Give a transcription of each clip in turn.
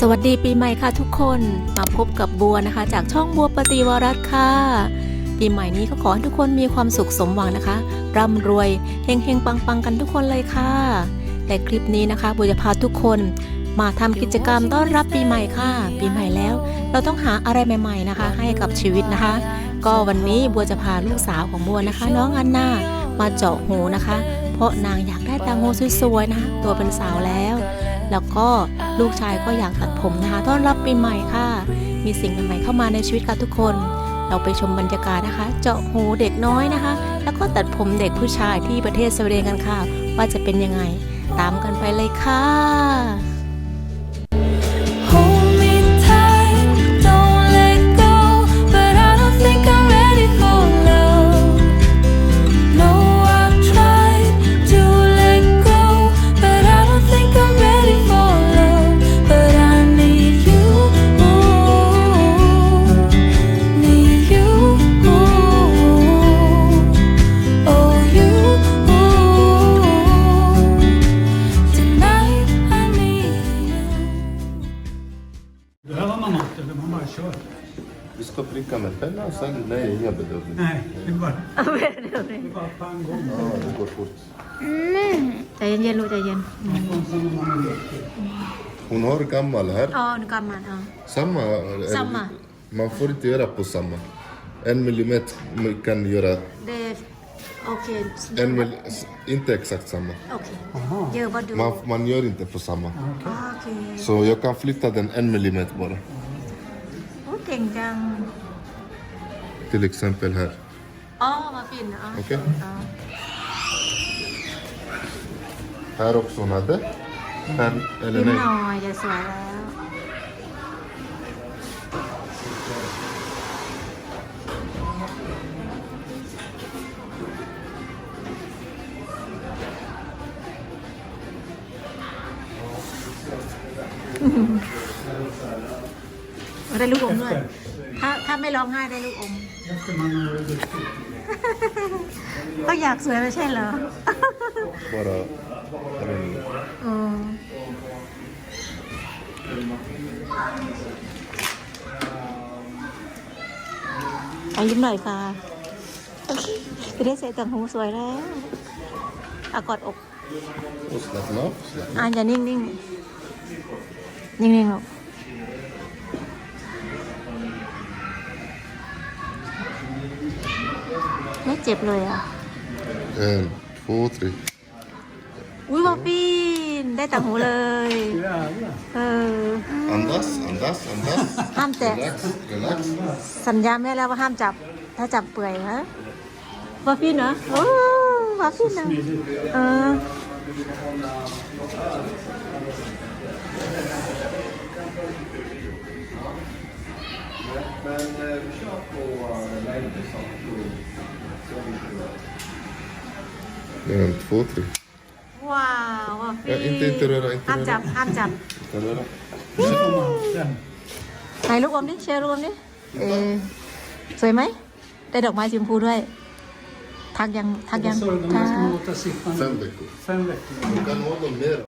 สวัสดีปีใหม่ค่ะทุกคนมาพบกับบัวนะคะ จากช่องบัวปฏิวรัตน์ค่ะ ปีใหม่นี้ก็ขอให้ทุกคนมีความสุขสมหวังนะคะร่ำรวยเฮงเฮงปังปังๆกันทุกคนเลยค่ะ และคลิปนี้นะคะบัวจะพาทุกคนมาทำกิจกรรมต้อนรับปีใหม่ค่ะ ปีใหม่แล้ว เราต้องหาอะไรใหม่ ๆนะคะ ให้กับชีวิตนะคะ ก็วันนี้บัวจะพาลูกสาวของบัวนะคะ น้องอันนามาเจาะหูนะคะ เพราะนางอยากได้ตาหูสวยๆนะคะตัวเป็นสาวแล้ว แล้วก็ลูกชายก็อยากตัดผมนะคะต้อนรับปีใหม่ค่ะ มีสิ่งใหม่เข้ามาในชีวิตค่ะทุกคน เราไปชมบรรยากาศนะคะ เจาะหูเด็กน้อยนะคะ แล้วก็ตัดผมเด็กผู้ชายที่ประเทศสวีเดนกันค่ะ ว่าจะเป็นยังไง ตามกันไปเลยค่ะ Behöver man något eller man bara kör? Vi ska pricka med penna sen? Nej, inga bedövning. Nej, det är bara, det är bara på en gång. Ja, det går fort. ใจเย็นๆลูกใจเย็น Hon har gammal här. อ๋อนึกก่อนมาอ๋อ Samma? eller- Samma. Man får inte göra på samma. En millimeter kan göra... เดฟโอเค En mil, inte exakt samma. โอเคเยอะว่าดู Man, man gör inte på samma. โอเค Så jag kan flytta den en millimeter bara. โอ้เก่งจัง Till exempel här. อ๋อมาฟินอ๋อ Okej? อ๋อ Här också hon hade. Här, eller ยิ้ม nej. หน่อยจะสวยแล้ว ได้ลูกอมด้วย ถ้าถ้าไม่ร้องไห้ได้ลูกอม Efter man har varit duktig. ก็อยากสวยไม่ใช่เหรอ Bara... Jag vet inte. อืม เอายิ้มหน่อยค่ะโอเคจะได้ใส่ต่างหูสวยแล้วอากอดอก Och slappna av. Slappna. อ่านอย่านิ่งนิ่งนิ่งนิ่งๆลูก ไม่เจ็บเลยอะ En, två, tre. อุ้ยบอปีนได้ต่างหูเลย Jävlar. เออ Andas, andas, andas. ห้ามแตะ Relax, relax. สัญญาแม่แล้วว่าห้ามจับ ถ้าจับเปื่อยฮะบอฟินเหรอโอ้บอฟินเหรอเออ En, två, tre. ว้าวบอฟิ Ja, น inte, inte röra, inte ห้ามจับ röra. ห้ามจับ Inte röra. Den. ไหนลูกอมดิเชร์ลูกอมดิเออสวยไหมได้ดอกไม้สีชมพูด้วย ทักยังทักยัง Vad sa du, de ทั här ก ska låta sittande Fem veckor. fem veckor? Du kan ha dem mer.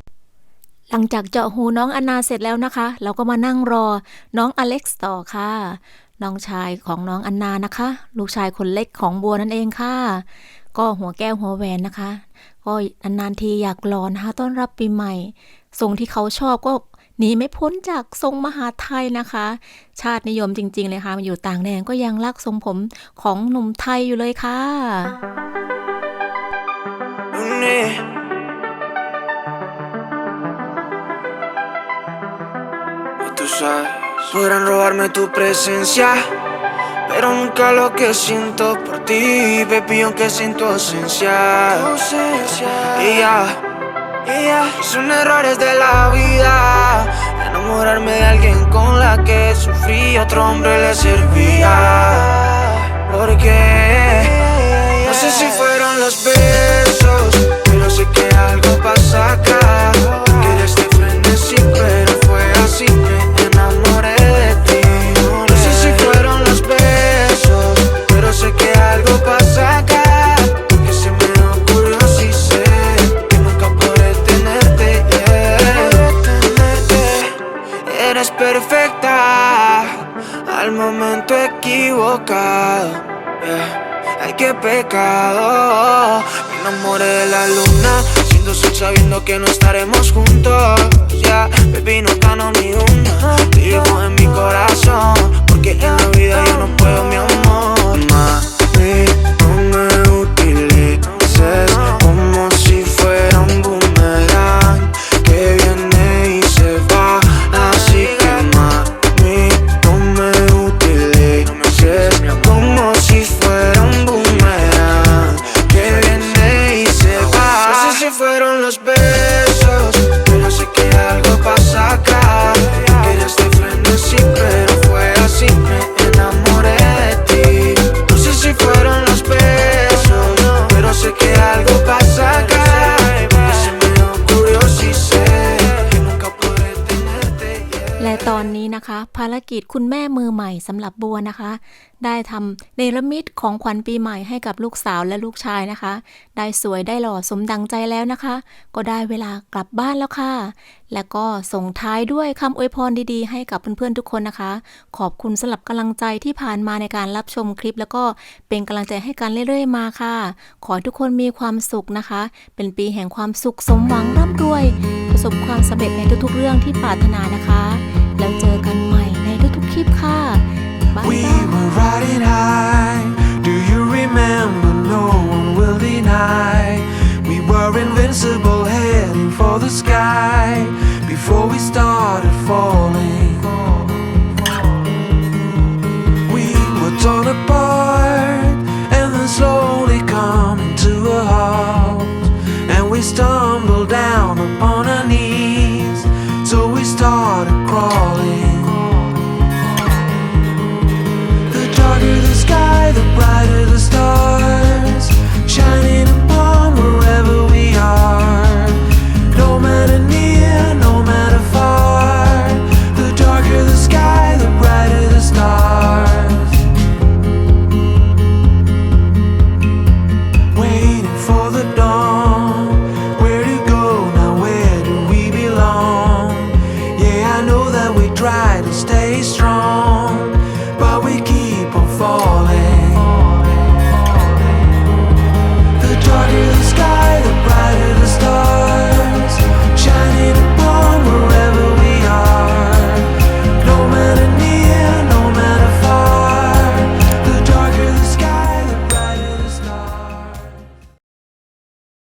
หลังจากเจาะหูน้องอนนาเสร็จแล้วนะคะ เราก็มานั่งรอน้องอเล็กซ์ต่อค่ะ น้องชายของน้องอันนานะคะ ลูกชายคนเล็กของบัวนั่นเองค่ะ ก็หัวแก้วหัวแหวนนะคะ ก็นานๆทีอยากรอนะคะต้อนรับปีใหม่ทรงที่เขาชอบก็หนีไม่พ้นจากทรงมหาไทยนะคะ ชาตินิยมจริงๆเลยค่ะมาอยู่ต่างแดนก็ยังรักทรงผมของหนุ่มไทยอยู่เลยค่ะ lunes. Y tú sabes, podrán robarme tu presencia, pero nunca lo que siento por ti, baby, aunque sin tu ausencia. Ella, ella, son errores de la vida, enamorarme de alguien con la que sufrí, otro hombre le servía. Porque no sé si fueron los besos, pero sé que algo pasa equivocado. Yeah. Ay, qué pecado. Me enamoré de la luna, siendo sol sabiendo que no estaremos juntos. Ya, baby, no gano ni una. Te llevo en mi corazón, porque en la vida yo no puedo, mi amor. Mami, Baby. อนนี้นะคะ ภารกิจคุณแม่มือใหม่สำหรับบัวนะคะ ได้ทำเนรมิตของขวัญปีใหม่ให้กับลูกสาวและลูกชายนะคะ ได้สวยได้หล่อสมดังใจแล้วนะคะ ก็ได้เวลากลับบ้านแล้วค่ะ และก็ส่งท้ายด้วยคำอวยพรดีๆ ให้กับเพื่อนๆทุกคนนะคะ ขอบคุณสำหรับกำลังใจที่ผ่านมาในการรับชมคลิป แล้วก็เป็นกำลังใจให้กันเรื่อยๆมาค่ะ ขอให้ทุกคนมีความสุขนะคะ เป็นปีแห่งความสุขสมหวังร่ำรวยประสบความสำเร็จในทุกๆเรื่องที่ปรารถนานะคะ ทุกๆคลิปค่ะบ๊าย We บาย were riding high. Do you remember? No one will deny. We were invincible, heading for the sky before we started falling. We were torn apart and then slowly coming to a halt. And we stumbled down upon